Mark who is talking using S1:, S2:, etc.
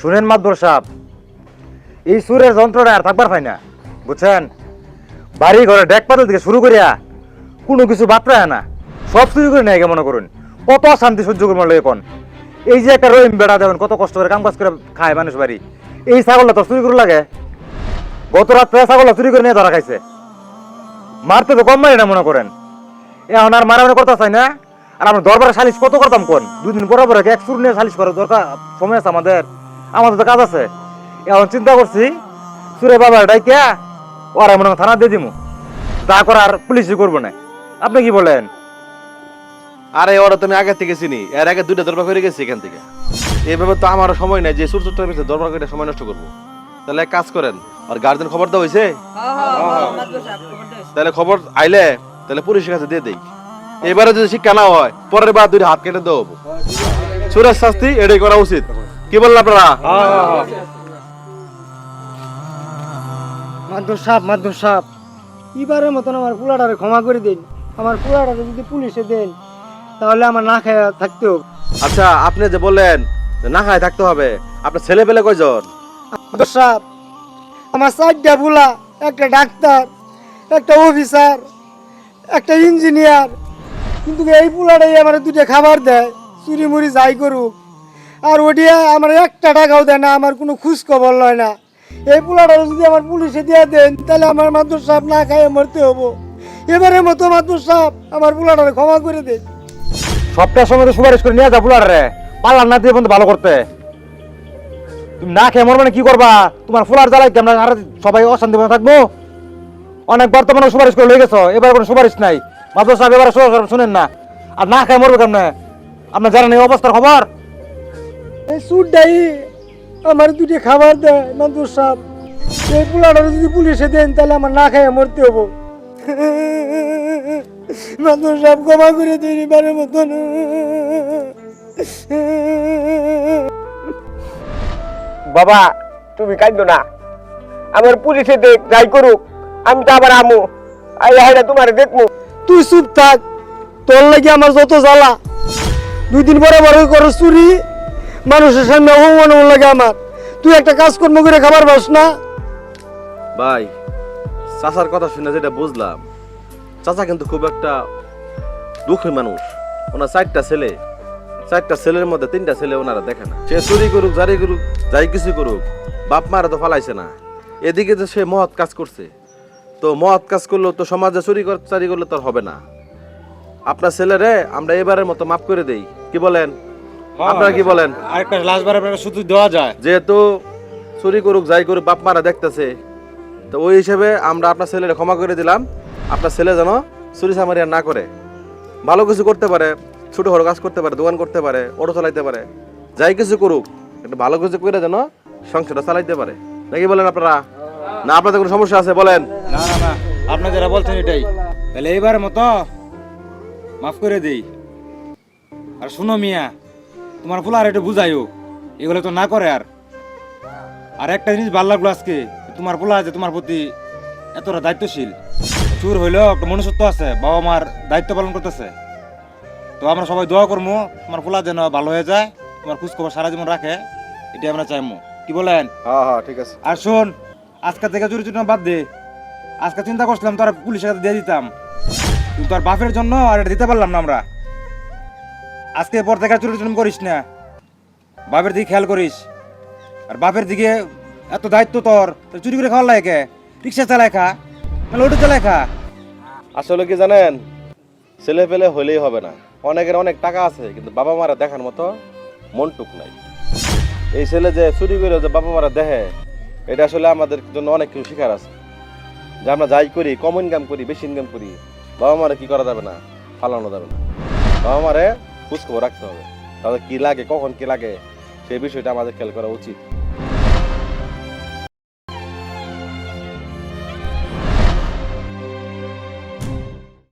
S1: শুনেন মাদবর সাহেব এই সুরের যন্ত্রটা আর থাকবার পাই না, বুঝছেন? বাড়ি ঘরে ডেক পাতল থেকে শুরু করিয়া কোনো কিছু বাদ রায় না। সব চুরি করে নেয় মনে করুন। কত শান্তি সহ্য করব লাগে এখন। এই যে একটা রহিম বেড়া দেবেন কত কষ্ট করে কাম কাজ করে খায় মানুষ বাড়ি। এই ছাগলটা তো চুরি করে লাগে। গত রাত রাত্রে ছাগলটা চুরি করে নিয়ে ধরা খাইছে। মারতে তো কম মারি না, মনে করেন। এখন আর মারামারি করতে চাই না। আর আমরা দরবারে সালিশ কত করতাম কোন? দুদিন পরে পরে এক সুর নিয়ে সালিশ করার দরকার, সময় আছে আমাদের। আমাদের তো কাজ আছে। এখন চিন্তা করছি সুরে বাবা ডাইকিয়া ওরা মনে থানা দিয়ে দিমু। যা করার পুলিশই করব না। আপনি কি বলেন?
S2: আরে ওরা তুমি আগে থেকে চিনি। এর আগে দুইটা দরবার করে গেছি এখান থেকে। এইভাবে তো আমার সময় নাই যে সুর সুরটার দরবার করে সময় নষ্ট করব। তাহলে এক কাজ করেন আর গার্জেন খবর দেওয়া হয়েছে তাহলে খবর আইলে তাহলে পুলিশের কাছে দিয়ে দেই। এবারে যদি শিক্ষা না হয় পরের বার দুই হাত কেটে দেবো সুরের শাস্তি এটাই করা উচিত। কি বললেন আপনারা?
S3: মাদুর সাপ মাধ্যম সাপ এবারের মতন আমার পোলাটারে ক্ষমা করে দিন। আমার পোলাটারে যদি পুলিশে দেন তাহলে আমার না খায় থাকতে হবে।
S2: আচ্ছা আপনি যে বললেন যে না খায় থাকতে হবে আপনার ছেলে পেলে কয়জন?
S3: মাদুর সাপ আমার চারটা পোলা একটা ডাক্তার একটা অফিসার একটা ইঞ্জিনিয়ার। কিন্তু এই পোলাটাই আমার দুটো খাবার দেয় চুরি মুড়ি যাই করুক। আর ওটিয়া আমার একটা টাকাও দেয় না, আমার কোনো খোঁজ খবর লয় না। এই পোলাটা যদি আমার পুলিশে দিয়ে দেন, তাহলে আমার মাদুর সাপ না খাইয়ে মরতে হব। এবারে মতো মাদুর সাপ আমার পোলাটারে ক্ষমা করে দেন।
S1: সবটার সময় তো সুপারিশ করে নিয়ে যা বুলার রে পাল্লার না দিয়ে বন্ধু ভালো করতে। তুমি না খেয়ে মরবে না, কি করবা? তোমার ফুলার জ্বালাই আমরা আর সবাই অশান্তি মনে থাকব? অনেক বর্তমানে সুপারিশ করে লয়ে গেছো, এবার কোনো সুপারিশ নাই। মাদ্রাস সাহেব এবার শুনেন না। আর না খেয়ে মরবে কেমনে? আপনার জানেন এই অবস্থার খবর?
S3: এই সুরটাই আমার দুটি খাবার দেয় মাদুর সাপ। এই পোলাটা যদি পুলিশে দেন তাহলে আমার না খাইয়ে মরতে হব। মাদুর সাপ ক্ষমা করে দিন এবারের মতন।
S4: বাবা তুমি কাঁদো না। আমার পুলিশে দেখ যাই করুক আমি তো আবার আমু। আই হাইরা তোমার দেখমু।
S3: তুই চুপ থাক তোর লাগি আমার যত জ্বালা। দুই দিন পরে বড় করে চুরি। মানুষের সামনে অপমান লাগে আমার। তুই একটা কাজ কাজকর্ম করে খাবার পাস না।
S2: ভাই, চাচার কথা শুনে যেটা বুঝলাম, চাচা কিন্তু খুব একটা দুঃখী মানুষ। ওনার চারটা ছেলে, চারটা ছেলের মধ্যে তিনটা ছেলে ওনারা দেখে না। সে চুরি করুক, জারি করুক, যাই কিছু করুক, বাপ মারা তো ফালাইছে না। এদিকে তো সে মহৎ কাজ করছে, তো মহৎ কাজ করলেও তো সমাজে চুরি কর, চারি করলে তো হবে না। আপনার ছেলেরে আমরা এবারের মতো মাফ করে দেই। কি বলেন? আপনারা কি বলেন?
S1: আরেকটা লাস্ট বার আপনার শুধু দেওয়া যায়।
S2: যেহেতু চুরি করুক যাই করুক বাপ মারা দেখতেছে। তো ওই হিসেবে আমরা আপনার ছেলের ক্ষমা করে দিলাম। আপনার ছেলে যেন চুরি চামারিয়া না করে। ভালো কিছু করতে পারে ছোট বড় কাজ করতে পারে দোকান করতে পারে অটো চালাইতে পারে। যাই কিছু করুক একটু ভালো কিছু করে যেন সংসারটা চালাইতে পারে। নাকি বলেন আপনারা? না আপনাদের কোনো সমস্যা আছে? বলেন।
S1: না না না আপনি যারা বলছেন এটাই। তাহলে এইবার মতো মাফ করে দিই। আর শুনো মিয়া তোমার ফুলা আর একটু বুঝাইও। এগুলো তো না করে আর। আর একটা জিনিস ভালো লাগল আজকে তোমার ফুলা আছে তোমার প্রতি এতটা দায়িত্বশীল। চুর হইলেও একটা মনুষ্যত্ব আছে বাবা মার দায়িত্ব পালন করতেছে। তো আমরা সবাই দোয়া করব তোমার ফুলা যেন ভালো হয়ে যায় তোমার খোঁজখবর সারা জীবন রাখে এটাই আমরা চাইমু। কি বলেন?
S2: হ্যাঁ হ্যাঁ ঠিক আছে।
S1: আর শোন আজকে থেকে চুরি চুরি বাদ দে। আজকে চিন্তা করছিলাম তোর পুলিশের কাছে দিয়ে দিতাম। কিন্তু আর বাপের জন্য আর এটা দিতে পারলাম না আমরা। আজকে পর থেকে চুরি চুরি করিস না। বাপের দিকে খেয়াল করিস। আর বাপের দিকে এত দায়িত্ব তোর চুরি করে খাওয়ার লাগে রিক্সা চালায় খা অটো চালায় খা।
S2: আসলে কি জানেন? ছেলে পেলে হইলেই হবে না। অনেকের অনেক টাকা আছে, কিন্তু বাবা মারা দেখার মতো মনটুক নাই। এই ছেলে যে চুরি করে যে বাবা মারা দেখে এটা আসলে আমাদের জন্য অনেক কিছু শিকার আছে। যে আমরা যাই করি, কম ইনকাম করি, বেশি ইনকাম করি, বাবা মারে কি করা যাবে না ফালানো যাবে না। বাবা মারে খোঁজ খবর রাখতে হবে। তাদের কি লাগে, কখন কি লাগে, সেই বিষয়টা আমাদের খেয়াল করা উচিত।